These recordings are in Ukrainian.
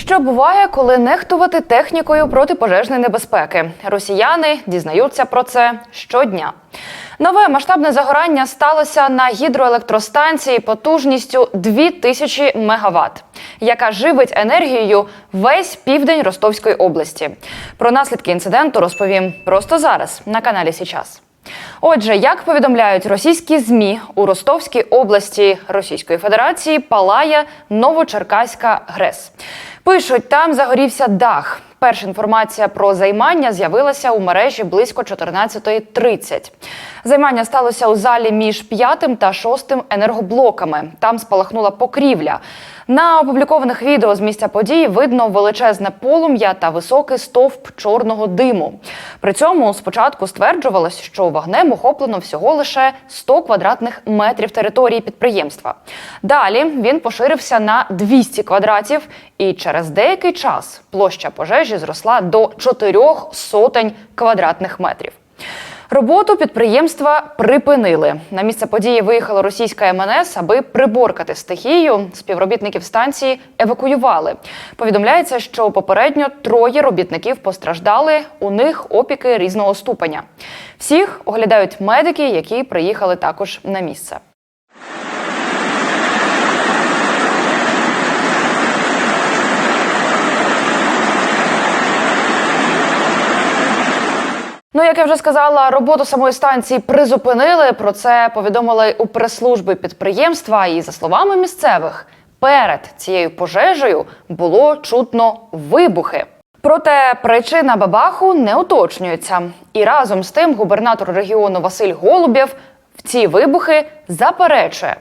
Що буває, коли нехтувати технікою протипожежної небезпеки? Росіяни дізнаються про це щодня. Нове масштабне загорання сталося на гідроелектростанції потужністю 2000 мегаватт, яка живить енергією весь південь Ростовської області. Про наслідки інциденту розповім просто зараз на каналі Січас. Отже, як повідомляють російські змі у Ростовській області Російської Федерації палає Новочеркаська ГРЕС. Пишуть, там загорівся дах. Перша інформація про займання з'явилася у мережі близько 14.30. Займання сталося у залі між п'ятим та шостим енергоблоками. Там спалахнула покрівля. На опублікованих відео з місця події видно величезне полум'я та високий стовп чорного диму. При цьому спочатку стверджувалось, що вогнем охоплено всього лише 100 квадратних метрів території підприємства. Далі він поширився на 200 квадратів, і через деякий час площа пожежі зросла до чотирьох сотень квадратних метрів. Роботу підприємства припинили. На місце події виїхала російська МНС, аби приборкати стихію. Співробітників станції евакуювали. Повідомляється, що попередньо троє робітників постраждали. У них опіки різного ступеня. Всіх оглядають медики, які приїхали також на місце. Ну, як я вже сказала, роботу самої станції призупинили. Про це повідомили у прес-службі підприємства. І за словами місцевих, перед цією пожежею було чутно вибухи. Проте причина бабаху не уточнюється. І разом з тим губернатор регіону Василь Голубєв в ці вибухи заперечує.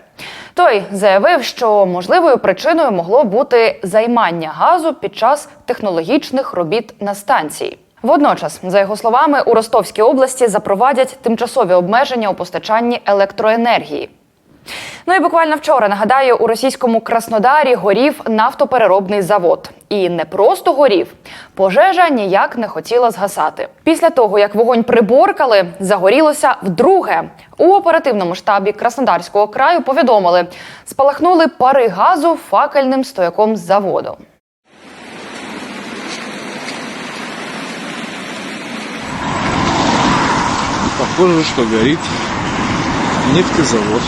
Той заявив, що можливою причиною могло бути займання газу під час технологічних робіт на станції. Водночас, за його словами, у Ростовській області запровадять тимчасові обмеження у постачанні електроенергії. Ну і буквально вчора нагадаю, у російському Краснодарі горів нафтопереробний завод. І не просто горів, пожежа ніяк не хотіла згасати. Після того, як вогонь приборкали, загорілося вдруге. У оперативному штабі Краснодарського краю повідомили, спалахнули пари газу факельним стояком заводу. Похоже, что горит нефтезавод.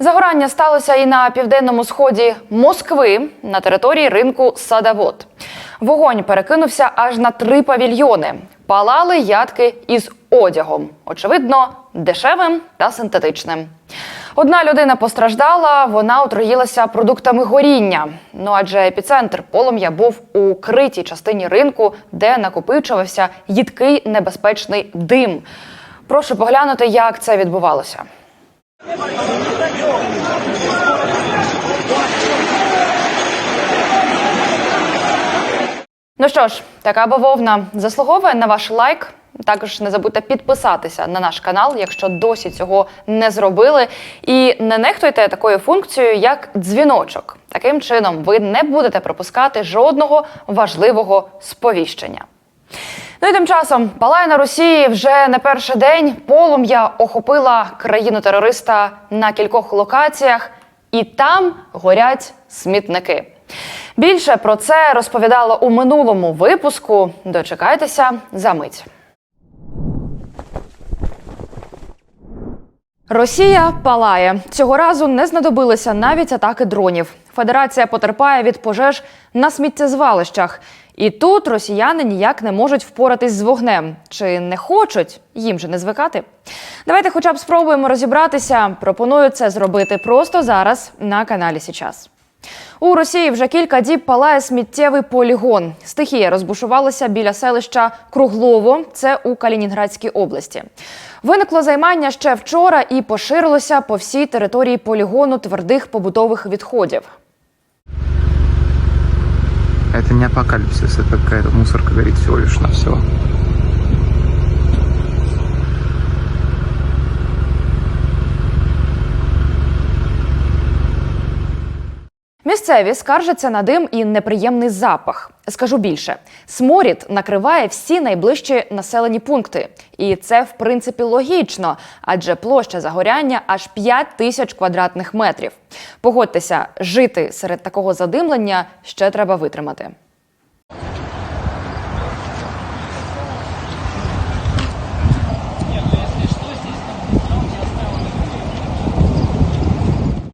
Загорання сталося і на південному сході Москви на території ринку Садавод. Вогонь перекинувся аж на три павільйони. Палали ядки із одягом, очевидно, дешевим та синтетичним. Одна людина постраждала, вона отруїлася продуктами горіння. Ну адже епіцентр полум'я був у критій частині ринку, де накопичувався їдкий небезпечний дим. Прошу поглянути, як це відбувалося. Ну що ж, така бавовна заслуговує на ваш лайк. Також не забудьте підписатися на наш канал, якщо досі цього не зробили. І не нехтуйте такою функцією, як дзвіночок. Таким чином, ви не будете пропускати жодного важливого сповіщення. Ну і тим часом палає на Росії вже не перший день. Полум'я охопила країну терориста на кількох локаціях, і там горять смітники. Більше про це розповідала у минулому випуску. Дочекайтеся за мить. Росія палає цього разу не знадобилися навіть атаки дронів. Федерація потерпає від пожеж на сміттєзвалищах. І тут росіяни ніяк не можуть впоратись з вогнем. Чи не хочуть їм же не звикати? Давайте, хоча б спробуємо розібратися. Пропоную це зробити просто зараз на каналі Січас. У Росії вже кілька діб палає сміттєвий полігон. Стихія розбушувалася біля селища Круглово, це у Калінінградській області. Виникло займання ще вчора і поширилося по всій території полігону твердих побутових відходів. Это не апокалипсис, это какая-то мусорка горит всего лишь на все. Місцеві скаржаться на дим і неприємний запах. Скажу більше, сморід накриває всі найближчі населені пункти, і це в принципі логічно, адже площа загоряння аж 5 тисяч квадратних метрів. Погодьтеся, жити серед такого задимлення ще треба витримати.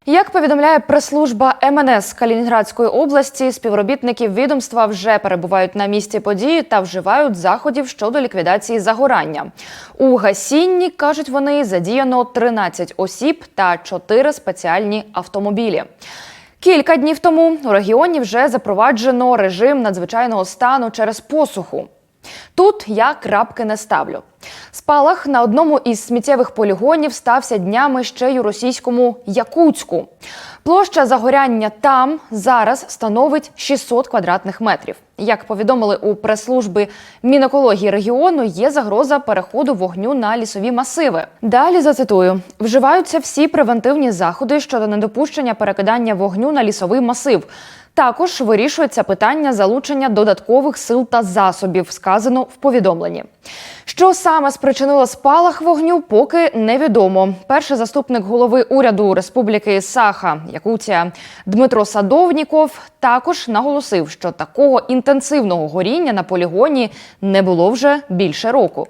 Як повідомляє прес-служба МНС Калінінградської області, співробітники відомства вже перебувають на місці події та вживають заходів щодо ліквідації загорання. У гасінні кажуть вони задіяно 13 осіб та 4 спеціальні автомобілі. Кілька днів тому у регіоні вже запроваджено режим надзвичайного стану через посуху. Тут я крапки не ставлю. Спалах на одному із сміттєвих полігонів стався днями ще й у російському Якутську. Площа загоряння там зараз становить 600 квадратних метрів. Як повідомили у прес-службі Мінекології регіону, є загроза переходу вогню на лісові масиви. Далі зацитую: вживаються всі превентивні заходи щодо недопущення перекидання вогню на лісовий масив. Також вирішується питання залучення додаткових сил та засобів, сказано в повідомленні. Що саме спричинило спалах вогню, поки невідомо. Перший заступник голови уряду Республіки Саха Якутія Дмитро Садовніков також наголосив, що такого інтенсивного горіння на полігоні не було вже більше року.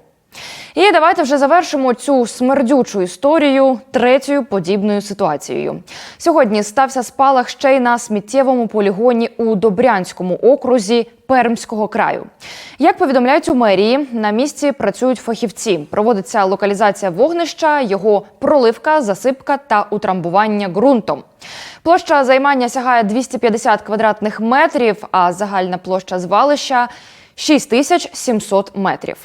І давайте вже завершимо цю смердючу історію третьою подібною ситуацією. Сьогодні стався спалах ще й на сміттєвому полігоні у Добрянському окрузі Пермського краю. Як повідомляють у мерії, на місці працюють фахівці. Проводиться локалізація вогнища, його проливка, засипка та утрамбування ґрунтом. Площа займання сягає 250 квадратних метрів, а загальна площа звалища 6700 метрів.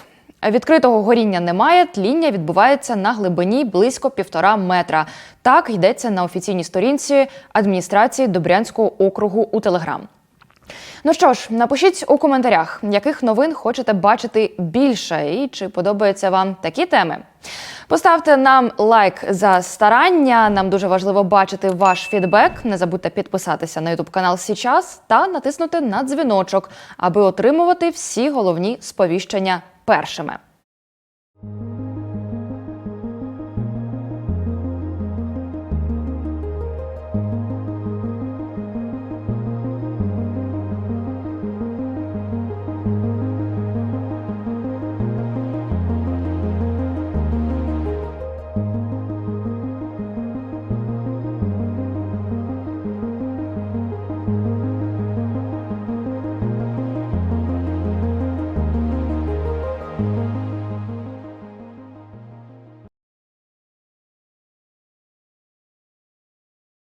Відкритого горіння немає, тління відбувається на глибині близько півтора метра. Так йдеться на офіційній сторінці адміністрації Добрянського округу у Телеграм. Ну що ж, напишіть у коментарях, яких новин хочете бачити більше, і чи подобаються вам такі теми. Поставте нам лайк за старання. Нам дуже важливо бачити ваш фідбек. Не забудьте підписатися на ютуб канал Січас та натиснути на дзвіночок, аби отримувати всі головні сповіщення першими.